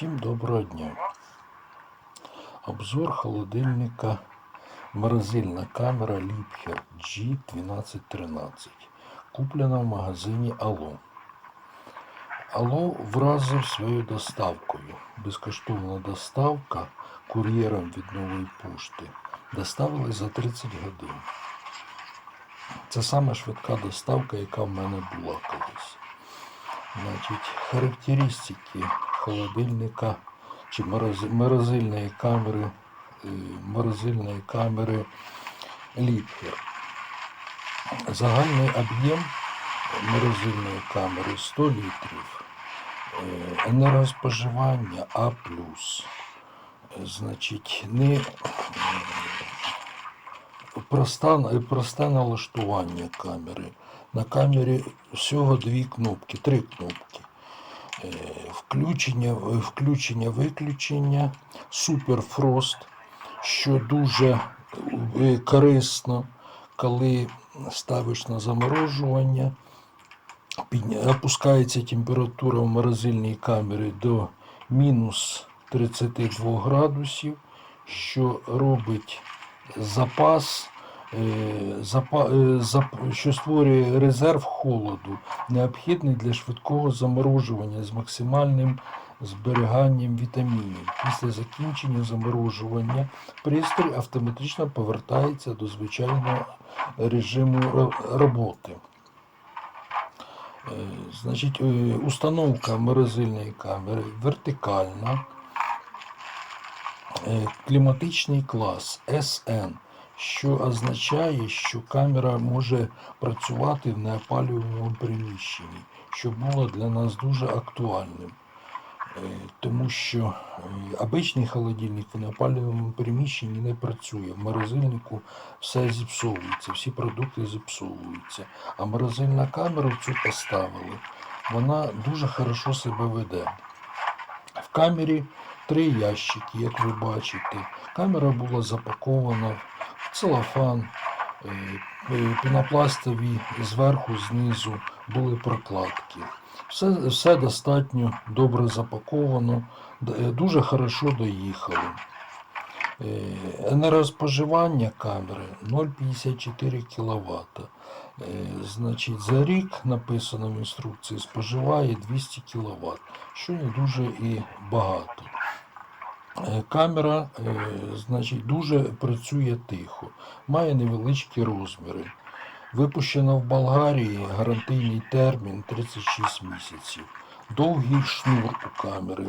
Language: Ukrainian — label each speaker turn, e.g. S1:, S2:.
S1: Всім доброго дня. Обзор холодильника морозильна камера Liebherr G1213. Куплена в магазині Ало. Ало вразив своєю доставкою. Безкоштовна доставка кур'єром від нової пошти. Доставили за 30 годин. Це саме швидка доставка, яка в мене була колись. Значить, характеристики холодильника чи морози- морозильної камери, е, морозильної камери Liebherr. Загальний об'єм морозильної камери 100 літрів. Е, Енергоспоживання А+. Значить, не е, просте налаштування камери. На камері всього дві кнопки, три кнопки. Включення, включення, виключення, суперфрост, що дуже е, корисно, коли ставиш на заморожування, опускається температура в морозильній камері до мінус 32 градусів, що робить запас, е, е, що створює резерв холоду, необхідний для швидкого заморожування з максимальним зберіганням вітамінів. Після закінчення заморожування пристрій автоматично повертається до звичайного режиму роботи. Е, Значить, установка морозильної камери вертикальна, кліматичний клас SN, що означає, що камера може працювати в неопалювальному приміщенні, що було для нас дуже актуальним. Е, Тому що е, обичний холодильник в неопалювальному приміщенні не працює. В морозильнику все зіпсовується, всі продукти зіпсовуються. А морозильна камера цю поставили, вона дуже хорошо себе веде. В камері три ящики, як ви бачите. Камера була запакована целофан, е, е, пінопластові зверху, знизу були прокладки. Все, все достатньо добре запаковано, е, дуже хорошо доїхало. Енергоспоживання камери 0,54 кВт. Значить, за рік написано в інструкції споживає 200 кВт, що не дуже і багато. Е, Камера е, значить, дуже працює тихо, має невеличкі розміри. Випущена в Болгарії гарантийний термін 36 місяців. Довгий шнур у камери